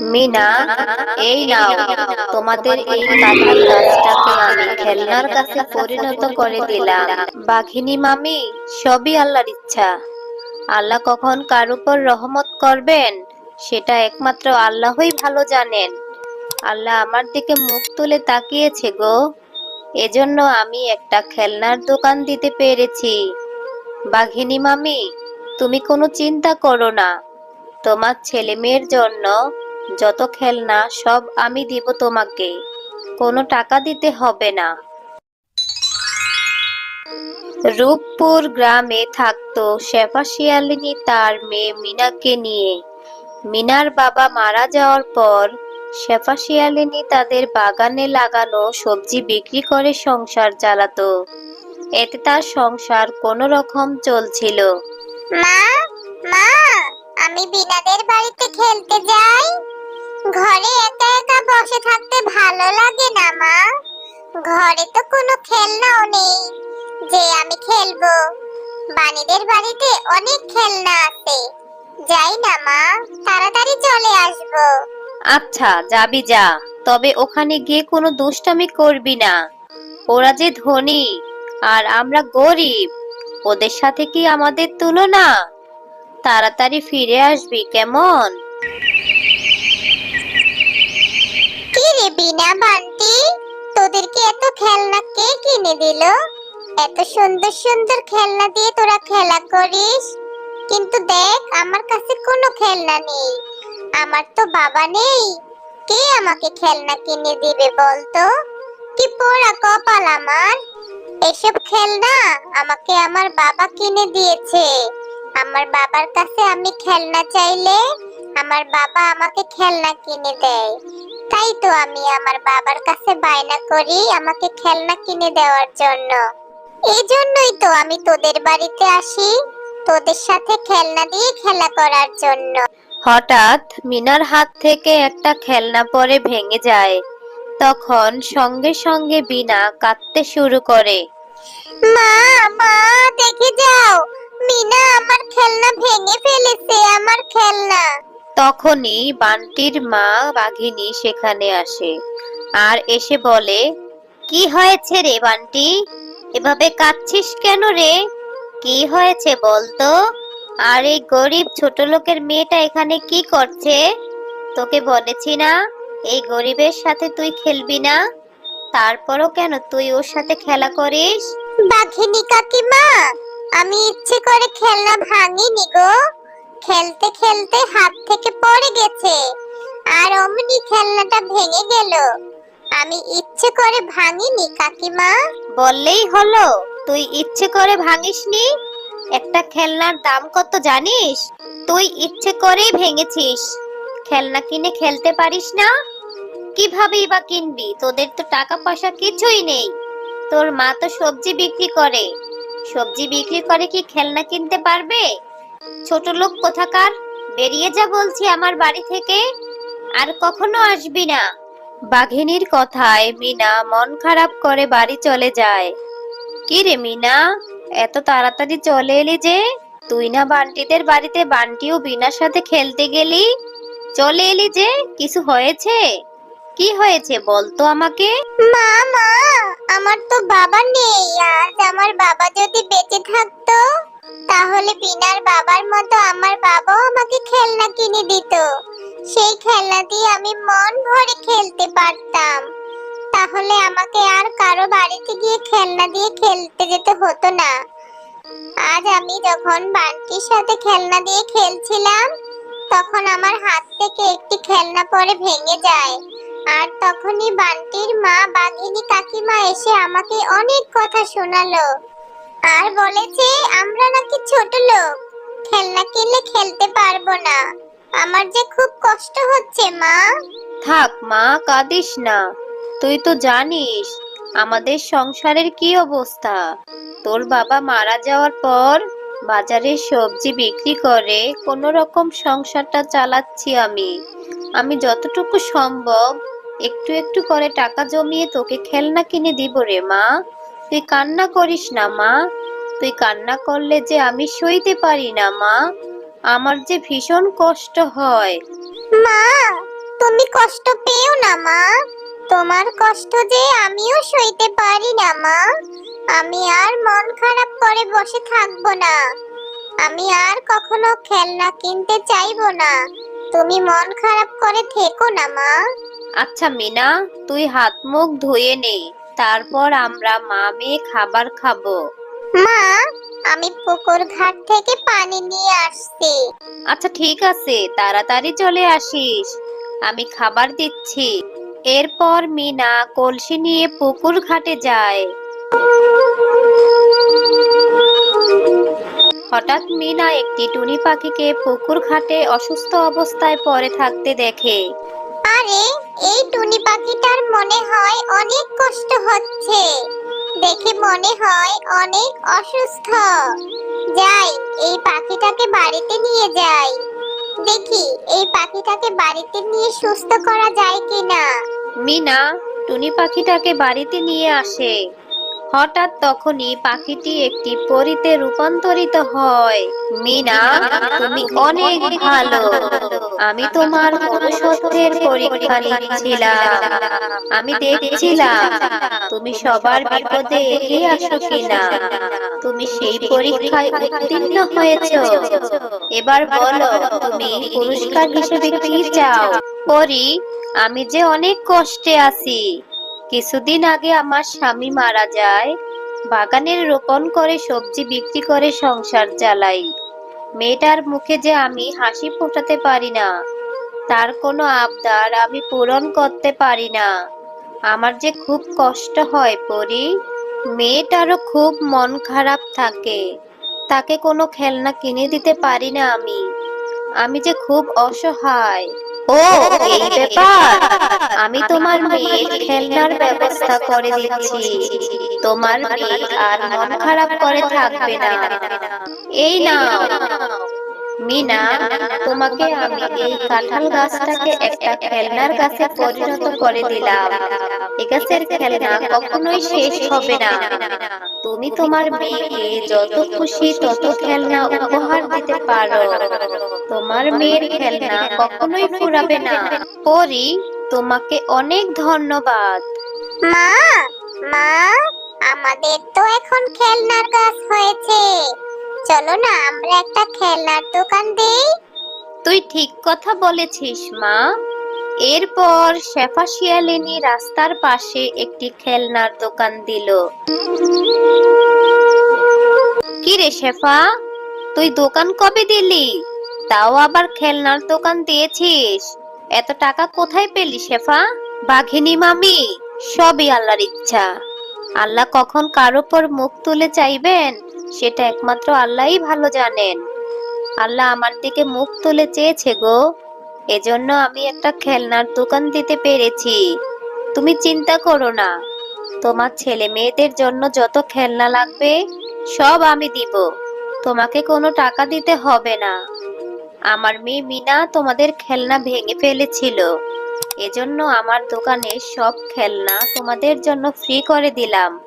মিনা, এই নাও, তোমাদের এই কাঁঠাল গাছটাকে আমি খেলনার কাছে পরিণত করে দিলাম। বাঘিনী মামি, সবই আল্লাহর ইচ্ছা। আল্লাহ কখন কার উপর রহমত করবেন, সেটা একমাত্র আল্লাহই ভালো জানেন। আল্লাহ আমার দিকে মুখ তুলে তাকিয়েছে গো। এজন্য আমি একটা খেলনার দোকান দিতে পেরেছি। বাঘিনী মামি, তুমি কোনো চিন্তা করো না। তোমার ছেলে মেয়ের জন্য যত খেলনা, সব আমি দিব তোমাকে। কোনো টাকা দিতে হবে না। রূপপুর গ্রামে থাকতো শেফা শিয়ালিনী তার মেয়ে মিনাকে নিয়ে। মিনার বাবা মারা যাওয়ার পর শেফা শিয়ালিনী তাদের বাগানে লাগানো সবজি বিক্রি করে সংসার চালাতো। এতে তার সংসার কোনো রকম চলছিল। মা মা! আমি বিনাদের বাড়িতে খেলতে যাই। ঘরে একা একা বসে থাকতে ভালো লাগে না, মা। ঘরে তো কোনো খেলনাও নেই, যে আমি খেলব। বানিদের বাড়িতে অনেক খেলনা আছে। যাই না, মা, তাড়াতাড়ি চলে আসব। আচ্ছা যাবি যা, তবে ওখানে গিয়ে কোনো দুষ্টামি করবি না। ওরা যে ধনী, আর আমরা গরিব, ওদের সাথে কি আমাদের তুলনা? তাড়াতাড়ি ফিরে আসবি, কেমন? বিনা তোদেরকে এত খেলনা কে কিনে দিল? এত সুন্দর সুন্দর খেলনা দিয়ে তোরা খেলা করিস? কিন্তু দেখ, আমার কাছে কোনো খেলনা নেই। আমার তো বাবা নেই। কে আমাকে খেলনা কিনে দিবে বলতো? কি পোড়া কপাল আমার? এসব খেলনা আমাকে আমার বাবা কিনে দিয়েছে। আমার বাবার কাছে আমি খেলনা চাইলে আমার বাবা আমাকে খেলনা কিনে দেয়। তাই তো আমি আমার বাবার কাছে বায়না করি আমাকে খেলনা কিনে দেওয়ার জন্য। এই জন্যই তো আমি তোদের বাড়িতে আসি তোদের সাথে খেলনা দিয়ে খেলা করার জন্য। হঠাৎ মিনার হাত থেকে একটা খেলনা পরে ভেঙে যায়। তখন সঙ্গে সঙ্গে বিনা কাঁদতে শুরু করে। মা মা দেখে যাও। মিনা ভেঙে ফেলেছে আমার খেলনা। তখনই বান্টির মা বাঘিনী সেখানে আসে আর এসে বলে কি হয়েছে রে বান্টি? এভাবে কাঁদছিস কেন রে? কি হয়েছে বলতো? আর এই গরিব ছোট লোকের মেয়েটা এখানে কি করছে? তোকে বলেছি না এই গরিবের সাথে তুই খেলবি না। তারপরও কেন তুই ওর সাথে খেলা করিস? বাঘিনী কাকিমা আমি ইচ্ছে করে খেলনা ভাঙিনি গো। খেলতে খেলতে হাত থেকে পড়ে গেছে। আর অমনি খেলনাটা ভেঙে গেল। আমি ইচ্ছে করে ভাঙিনি, কাকিমা। বললেই হলো, তুই ইচ্ছে করে ভাঙিসনি? একটা খেলনার দাম কত জানিস? তুই ইচ্ছে করেই ভেঙেছিস। খেলনা কিনে খেলতে পারিস না? কিভাবেই বা কিনবি? তোদের তো টাকা পয়সা কিছুই নেই। তোর মা তো সবজি বিক্রি করে। সবজি বিক্রি করে কি খেলনা কিনতে পারবে? ছোট লোক কোথাকার? বেরিয়ে যা বলছি আমার বাড়ি থেকে। আর কখনো আসবি না। বাঘিনীর কথায় মিনা মন খারাপ করে বাড়ি চলে যায়। কি রে মিনা, এত তাড়াতাড়ি চলে এলি যে? তুই না বান্টিদের বাড়িতে বান্টিও বিনার সাথে খেলতে গেলি? চলে এলি যে? কিছু হয়েছে? কি হয়েছে বলতো আমাকে? মা মা, আমার তো বাবা নেই। আজ আমার বাবা যদি বেঁচে থাকতো, তাহলে বিনার বাবার মতো আমার বাবাও আমাকে খেলনা কিনে দিত। সেই খেলনা দিয়ে আমি মন ভরে খেলতে পারতাম। তাহলে আমাকে আর কারও বাড়িতে গিয়ে খেলনা দিয়ে খেলতে যেতে হতো না। আজ আমি যখন বান্টির সাথে খেলনা দিয়ে খেলছিলাম, তখন আমার হাত থেকে একটি খেলনা পরে ভেঙে যায়। আর তখনই বান্টির মা বাঘিনী কাকিমা এসে আমাকে অনেক কথা শোনালো। আর বলেছে, আমরা নাকি ছোট লোক, খেলনা কিনলে খেলতে পারব না। আমার যে খুব কষ্ট হচ্ছে, মা। থাক, মা, কাঁদিস না। তুই তো জানিস, আমাদের সংসারের কি অবস্থা। তোর বাবা মারা যাওয়ার পর বাজারে সবজি বিক্রি করে কোনো রকম সংসারটা চালাচ্ছি আমি। আমি যতটুকু সম্ভব একটু একটু করে টাকা জমিয়ে তোকে খেলনা কিনে দিব রে মা। তুই কান্না করিস না মা। তুই কান্না করলে যে আমি সইতে পারি না মা। আমার যে ভীষণ কষ্ট হয়। মা, তুমি কষ্ট পেও না মা। তোমার কষ্ট যে আমিও সইতে পারি না মা। আমি আর মন খারাপ করে বসে থাকব না। আমি আর কখনো খেলনা কিনতে চাইব না। তুমি মন খারাপ করে থেকো না মা। আচ্ছা মিনা তুই হাত মুখ ধুয়ে নে তারপর আমরা মা মেয়ে খাবার খাব। মা আমি পুকুর ঘাট থেকে পানি নিয়ে আসছি। আচ্ছা ঠিক আছে তাড়াতাড়ি চলে আসিস। আমি খাবার দিচ্ছি। এরপর মিনা কলসি নিয়ে পুকুর ঘাটে যায়। হঠাৎ মিনা একটি টুনি পাখিকে পুকুর ঘাটে অসুস্থ অবস্থায় পড়ে থাকতে দেখে। আরে এই টুনি পাখিটার মনে হয় অনেক কষ্ট হচ্ছে। দেখে মনে হয় অনেক অসুস্থ। যাই, এই পাখিটাকে বাড়িতে নিয়ে যাই। দেখি, এই পাখিটাকে বাড়িতে নিয়ে সুস্থ করা যায় কিনা? মিনা, টুনি পাখিটাকে বাড়িতে নিয়ে আসে। হঠাৎ তখনই পাখিটি একটি পরিতে রূপান্তরিত হয়। মিনা, তুমি অনেক ভালো। আমি তোমার মনুষ্যত্বের পরীক্ষা নিচ্ছিলাম। আমি দেখছিলাম তুমি সবার বিপদে এগিয়ে আসো কিনা। তুমি সেই পরীক্ষায় উত্তীর্ণ হয়েছো। এবার বলো, তুমি পুরস্কার হিসেবে কি চাও? পরি, আমি যে অনেক কষ্টে আছি কিছুদিন আগে আমার স্বামী মারা যায়। বাগানের রোপণ করে, সবজি বিক্রি করে, সংসার চালাই। মেয়েটার মুখে যে আমি হাসি ফোটাতে পারি না, তার কোনো আবদার আমি পূরণ করতে পারি না। আমার যে খুব কষ্ট হয়, পরি। মেয়েটারও খুব মন খারাপ থাকে। তাকে কোনো খেলনা কিনে দিতে পারি না আমি। আমি যে খুব অসহায়। ও এই ব্যাপার আমি তোমার মেয়ের খেলনার ব্যবস্থা করে দিচ্ছি তোমার মেয়ে আর মন খারাপ করে থাকবে না এই না মিনা তোমাকে আমি এই কাঁঠাল গাছটাকে একটা খেলনার গাছে পরিণত করে দিলাম গাছের খেলনা কখনোই শেষ হবে না। তুমি তোমার মেয়েকে যত খুশি তত খেলনা উপহার দিতে পারো। তোমার মেয়ের খেলনা কখনোই ফুরাবে না। পরি তোমাকে অনেক ধন্যবাদ। মা মা আমাদের তো এখন খেলনার গাছ হয়েছে। চলো না আমরা একটা খেলনার দোকান দেই। তুই ঠিক কথা বলেছিস মা। এরপর শেফা শিয়ালিনী রাস্তার পাশে একটি খেলনার দোকান দিল। কি রে শেফা, তুই দোকান কবে দিলি? তাও আবার খেলনার দোকান দিয়েছিস? এত টাকা কোথায় পেলি শেফা? বাঘিনী মামি, সবই আল্লাহর ইচ্ছা। আল্লাহ কখন কার উপর মুখ তুলে চাইবেন, সেটা একমাত্র আল্লাহই ভালো জানেন। আল্লাহ আমার দিকে মুখ তুলে চেয়েছে গো। এজন্য আমি একটা খেলনার দোকান দিতে পেরেছি। তুমি চিন্তা করো না। তোমার ছেলে মেয়েদের জন্য যত খেলনা লাগবে, সব আমি দিব। তোমাকে কোনো টাকা দিতে হবে না। আমার মেয়ে মিনা তোমাদের খেলনা ভেঙে ফেলেছিল। এজন্য আমার দোকানে সব খেলনা তোমাদের জন্য ফ্রি করে দিলাম।